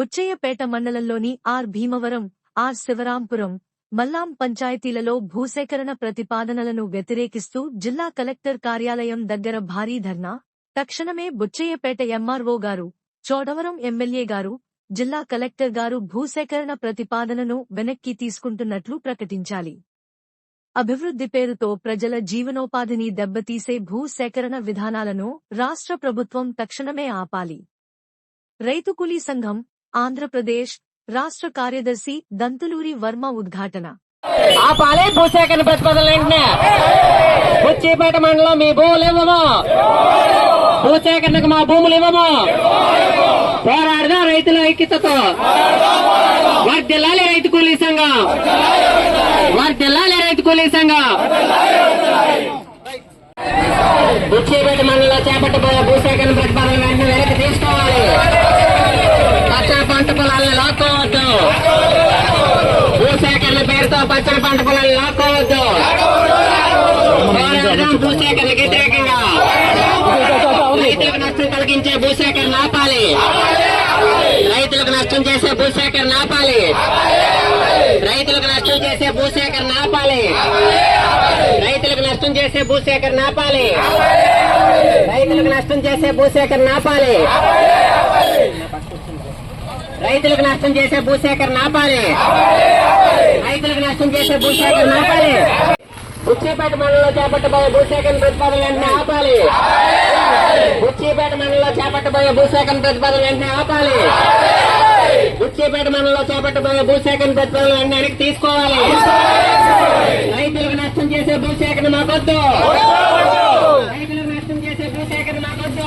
బుచ్చయ్యపేట మండలంలోని R Bhimavaram R Sivarampuram Mallam పంచాయతీలలో భూసేకరణ ప్రతిపాదనలను వ్యతిరేకిస్తూ జిల్లా కలెక్టర్ కార్యాలయం దగ్గర భారీ ధర్నా. తక్షణమే బుచ్చయ్యపేట ఎంఆర్ఓ గారు చోడవరం ఎమ్మెల్యే గారు జిల్లా కలెక్టర్ గారు భూసేకరణ ప్రతిపాదనను వెనక్కి తీసుకుంటున్నట్లు ప్రకటించాలి. అభివృద్ధి పేరుతో ప్రజల జీవనోపాధిని దెబ్బతీసే భూసేకరణ విధానాలను రాష్ట్ర ప్రభుత్వం తక్షణమే ఆపాలి. రైతు కూలీ సంఘం ఆంధ్రప్రదేశ్ రాష్ట్ర కార్యదర్శి దంతులూరి వర్మ ఉద్ఘాటన. ఆపాలి భూసేకరణ ప్రతిపాదన వెంటనే బుచ్చిపేట మండలం మీ భూములు ఇవ్వము? భూసేకరణకు మా భూములు ఇవ్వము? పోరాడదాం రైతుల ఐక్యతతో. వర్దిల్లాలి రైతు కూలీ సంఘం. వర్దిల్లాలి రైతు కూలీ సంఘం. బుచ్చిపేట మండలంలో చేపట్టబోయే భూసేకరణ ప్రతిపాదన వెంటనే వెనక్కి తీసుకోవాలి పంట పొలాలను లాక్కోవద్దు. భూసేకరణ పేరుతో పచ్చడి పంట పొలాలను లాక్కోవద్దు. పోరాడదాం వ్యతిరేకంగా రైతులకు నష్టం కలిగించే భూసేకరణ ఆపాలి రైతులకు నష్టం చేసే భూసేకరణ ఆపాలి రైతులకు నష్టం చేసే భూసేకరణ ఆపాలి రైతులకు నష్టం చేసే భూసేకరణ ఆపాలి రైతులకు నష్టం చేసే భూసేకరణ ఆపాలి రైతులకు నష్టం చేసే భూసేకరణ ఆపాలి. రైతులకు నష్టం చేసే భూసేకరణ ఆపాలి. బుచ్చిపేట మండలంలో చేపట్టబోయే భూసేకరణ ప్రతిపాదన వెంటనే ఆపాలి. బుచ్చిపేట మండలంలో చేపట్టబోయే భూసేకరణ ప్రతిపాదన వెంటనే ఆపాలి. బుచ్చిపేట మండలంలో చేపట్టబోయే భూసేకరణ ప్రతిపాదన వెంటనే అడిగి తీసుకోవాలి. రైతులకు నష్టం చేసే భూసేకరణ మాకొద్దు. రైతులకు నష్టం చేసే భూసేకరణ మాకొద్దు.